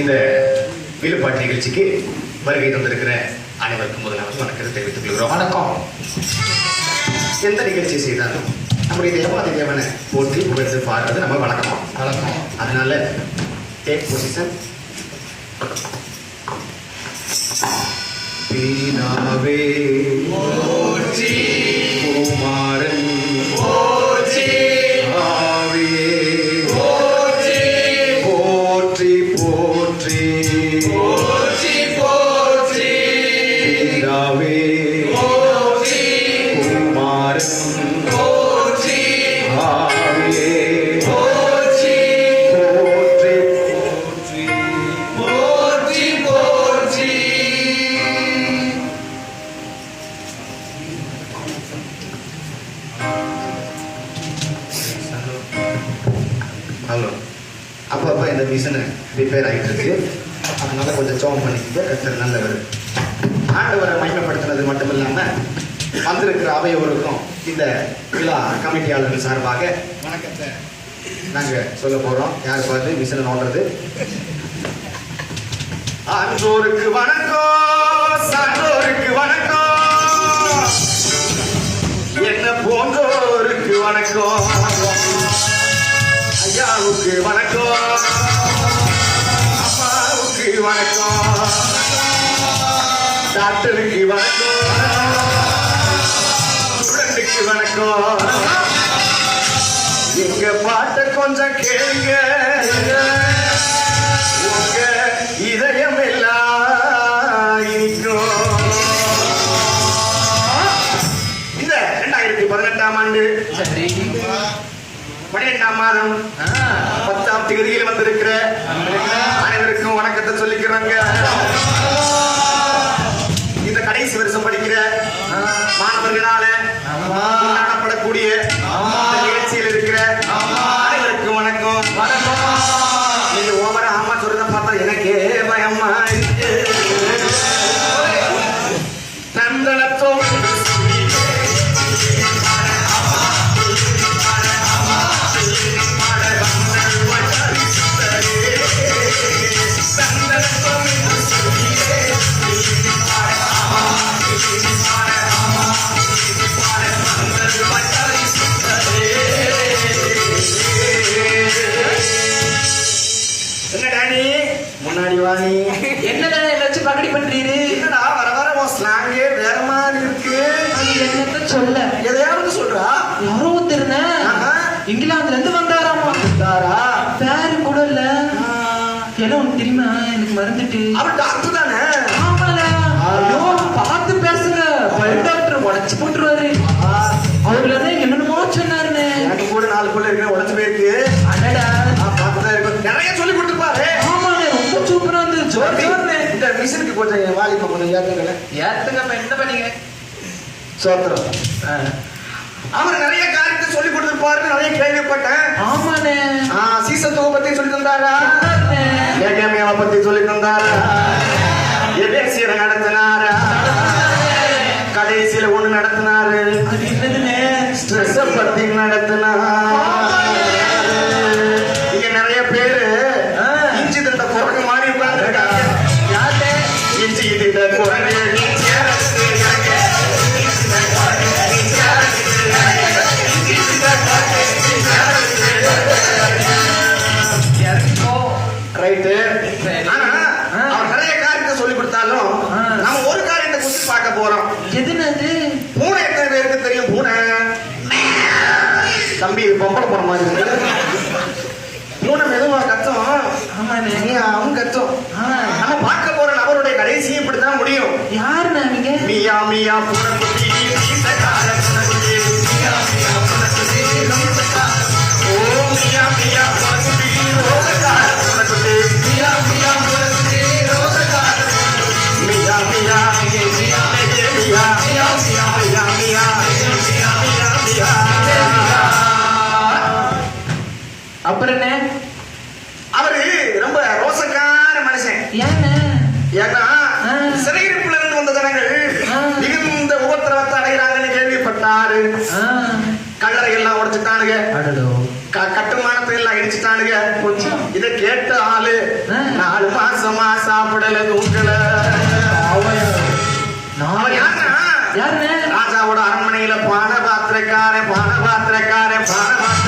இந்த விழுப்பாட்டு நிகழ்ச்சிக்கு வருகை தந்திருக்கிற அனைவருக்கும் முதலாவது வணக்கத்தை தெரிவித்துக் கொள்கிறோம். வணக்கம். எந்த நிகழ்ச்சி செய்தாலும் நம்முடைய தேவாதி தேவனை போற்றி புகழ்ந்து பாடுறது நம்ம வழக்கம்? வழக்கம். அதனால டேக் பொசிஷன் வீணாவே குமாரன் ஹலோ அப்பப்போ இந்த மிஷினு ரிப்பேர் ஆகிட்டு இருக்கு அதனால கொஞ்சம் சோம் பண்ணிக்கிட்டு கத்தர் நல்லவர். ஆண்டவரை மையப்படுத்தினது மட்டும் இல்லாமல் வந்திருக்கிற அவையோருக்கும் இந்த விழா கமிட்டியாளர்கள் சார்பாக வணக்கத்தை நாங்கள் சொல்ல போகிறோம் யார் பார்த்து மிஷினை நோண்டுறது. அன்றோருக்கு வணக்கம் சான்றோருக்கு வணக்கம். என்ன போன்றோருக்கு வணக்கம்? அப்பாவுக்கு வணக்கம். அப்பாவுக்கு வணக்கம். டாக்டருக்கு வணக்கம். ஸ்டூடெண்ட்டுக்கு வணக்கம். எங்க பாட்ட கொஞ்சம் கேளுங்க. உங்க பன்னிரெண்டாம் மாதம். பத்தாம் தேதியில் வந்திருக்கிற அனைவருக்கும் வணக்கத்தை சொல்லிக்கிறாங்க. என்ன ஒண்ணு தெரியுமா? எனக்கு மறந்துட்டு. அவர் டாக்டர் தானே? ஆமால ஐயோ பார்த்து பேசுங்க. பல் டாக்டர் உடச்சு போட்டுருவாரு. அவர்ல இருந்து என்னென்னமோ சொன்னாருன்னு எனக்கு கூட நாலு பிள்ளை இருக்கு உடஞ்சு போயிருக்கு. அடடா. பார்த்துதான் இருக்கேன் நிறைய சொல்லி கொடுத்துருப்பாரு ஆமாண்ணே ரொம்ப சூப்பரா இருந்தது. ஜோர் ஜோர்னே இந்த மிஷினுக்கு கொஞ்சம் வாலிப்ப கொஞ்சம் ஏத்துங்களேன். ஏத்துங்க என்ன பண்ணீங்க? சோத்திரம் அவர் நிறைய காரியத்தை சொல்லி கொடுத்துருப்பாருன்னு நிறைய கேள்விப்பட்டேன். ஆமாண்ணே. ஆ, சீசத்துவ பத்தி சொல்லி தந்தாரா? ஏகமியாவை பத்தி சொல்லி தந்தாரா எபேசியரை நடத்தினாரா. கடைசியில ஒண்ணு நடத்தினாரு ஸ்ட்ரெஸ் பத்தி நடத்தினாரு. ரைட்டு. ஆனா. அவர் நிறைய காரியத்தை சொல்லி கொடுத்தாலும். நம்ம ஒரு காரியத்தை குறித்து பார்க்க போறோம். எதுனது? பூனை எத்தனை பேருக்கு தெரியும்? பூனை. தம்பி பொம்பளை போன மாதிரி இருக்கு. பூனை மெதுவா கத்தும். ஆமாண்ணே. நீ அவன் கத்தும். நம்ம பார்க்க போற நபருடைய கடைசி இப்படித்தான் முடியும். யாருண்ணே நீங்க? மியா மியா பூனைக்குட்டி அப்புறம் என்ன? அவரு ரொம்ப ரோசக்கார மனுஷன். ஏன்னா ஆ. சிறையிருப்புல இருந்து வந்த ஜனங்கள். மிகுந்த உபத்திரவத்தை அடைகிறாங்கன்னு கேள்விப்பட்டாரு. கல்லறை எல்லாம் உடைச்சிட்டானுங்க. கட்டுமானத்தை எல்லாம் இடிச்சிட்டானுங்க. இதை கேட்ட ஆளு நாலு மாசமா சாப்பிடல யாருண்ணே ராஜாவோட அரண்மனையில பான பாத்திரக்காரன் பான பாத்திரக்காரன் பான பாத்திரக்காரன்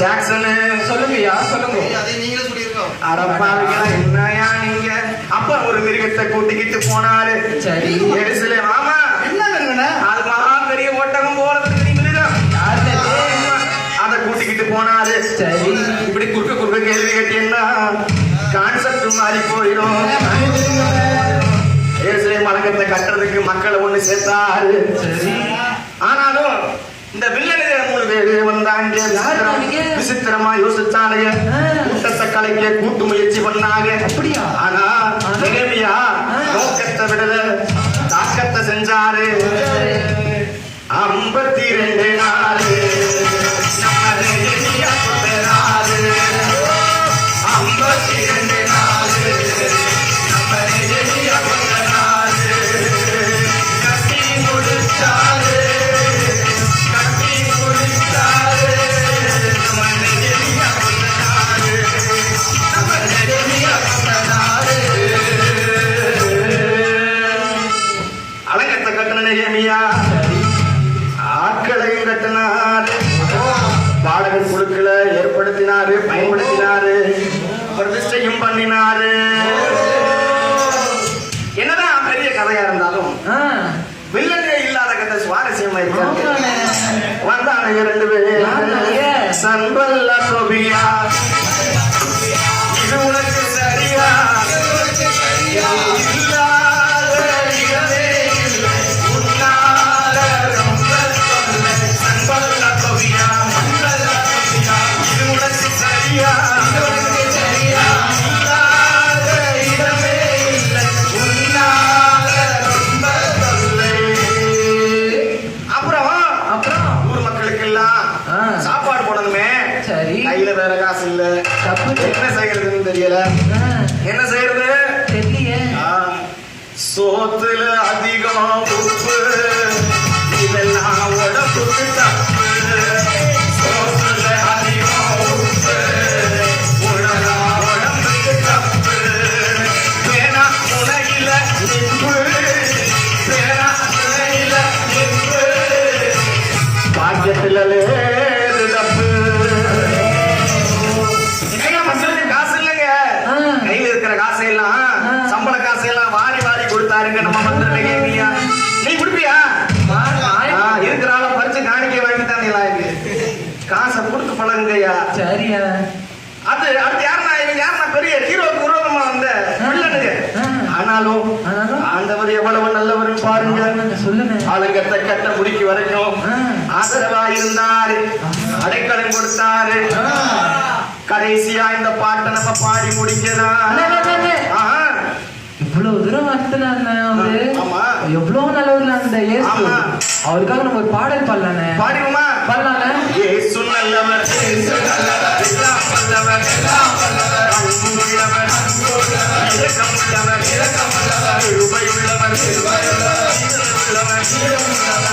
ஜாக்சனு. சொல்லுங்கய்யா சொல்லுங்க. அதை நீங்களே சொல்லியிருக்கோம். அடப்பாவிகளா என்னையா நீங்க? அப்ப ஒரு மிருகத்தை கூட்டிக்கிட்டு போனாரு. சரி. எரிசலே மாமா. என்ன வேணுங்கண்ணா அது மகா பெரிய யாருண்ணே இது? அதை? கூட்டிக்கிட்டு போனாரு. சரி. இப்படி குறுக்க குறுக்க கேள்வி கேட்டீங்கன்னா கான்செப்ட் மாறி போயிடும். ஏசுலே மலங்கத்தை கட்டுறதுக்கு மக்களை ஒண்ணு சேர்த்தாரு. சரி. ஆனாலும் இந்த வில்லனுங்க பேரு வந்தாங்க? விசித்திரமா யோசிச்சானுங்க ஆ. கூட்டத்தை கலைக்க கூட்டு முயற்சி பண்ணாங்க அப்படியா? ஆனா ஆ. நோக்கத்தை விடல தாக்கத்தை செஞ்சாரு ஐம்பத்தி ரெண்டு நாலு சுவாரஸ்யமா இருக்காங்க. வந்தானுங்க ரெண்டு? பேரும் சன்பல்லா சோபியா என்ன செய்யறது? சோத்துல அதிகம் உப்பு இதெல்லாம் உடம்புக்கு தப்பு. சோத்துல அதிகம் உப்பு உடலாம் உடம்புக்கு தப்பு. வேணா உலகில நிப்பு வேணா உலகில நிப்பு பாக்கியத்துல காசை கொடுத்து பழகுங்கய்யா சரியா. அது அடுத்து யாருன்னா இவங்க யாருன்னா பெரிய ஹீரோக்கு விரோதமா வந்த வில்லனுங்க. ஆனாலும்? ஆண்டவர் எவ்வளவு நல்லவர்னு பாருங்க. சொல்லுண்ணே ஆளுங்கத்தை கட்ட முடிக்கு வரைக்கும். ஆதரவா இருந்தாரு அடைக்கலம் கொடுத்தாரு. கடைசியா இந்த பாட்டை நம்ம பாடி முடிக்கலாம். இவ்வளவு தூரம் ஆமா. எவ்வளவு நல்லவர் அந்த ஆமா. அவருக்காக நம்ம ஒரு பாடல் பாடலானே பாடிடுமா பாடலானே இயேசு நல்லவர் இயேசு நல்லவர் எல்லாம் வல்லவர் எல்லாம் வல்லவர் அன்புள்ளவர் இரக்கமுள்ளவர் இரக்கமுள்ளவர் கிருபையுள்ளவர் கிருபையுள்ளவர் உள்ளவர்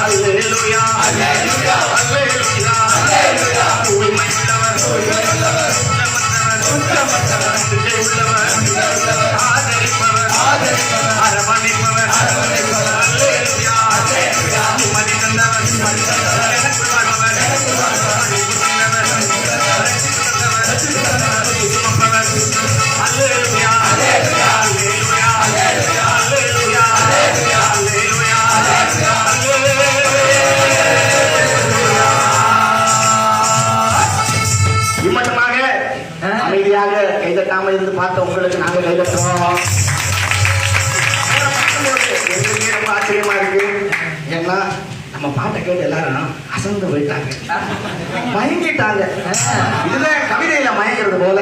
அல்லேலூயா அல்லேலூயா அல்லேலூயா அல்லேலூயா. உண்மையுள்ளவர் உண்மையுள்ளவர் உத்தமத்தவர் உத்தமத்தவர் நம்பிக்கை உள்ளவர் கைதட்டுறோம் எங்களுக்கே ரொம்ப ஆச்சரியமா இருக்கு ஏன்னா நம்ம பாட்டை கேட்டு எல்லாரும் அசந்து போயிட்டாங்க மயங்கிட்டாங்க இதுல கவிதையில மயங்கிறது போல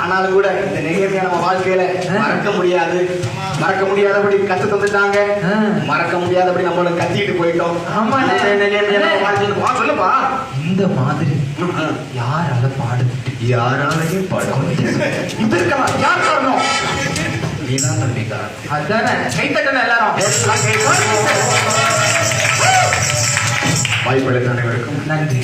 ஆனாலும் கூட இந்த நிகழ்ச்சியை நம்ம வாழ்க்கையில மறக்க முடியாது மறக்க முடியாதபடி கத்து தந்துட்டாங்க. மறக்க முடியாதபடி நம்மள கத்திட்டு போயிட்டோம் வா, சொல்லுப்பா இந்த மாதிரி யாரால பாட முடியும் யாராலையும் பாட முடியாது. இது இருக்கலாம் யார் காரணம்? நீதான் தம்பிக்கா அதானே கைத்தட்டணும் எல்லாரும். எல்லாம் கை வாய்ப்புகளுக்கு அனைவருக்கும் நன்றி.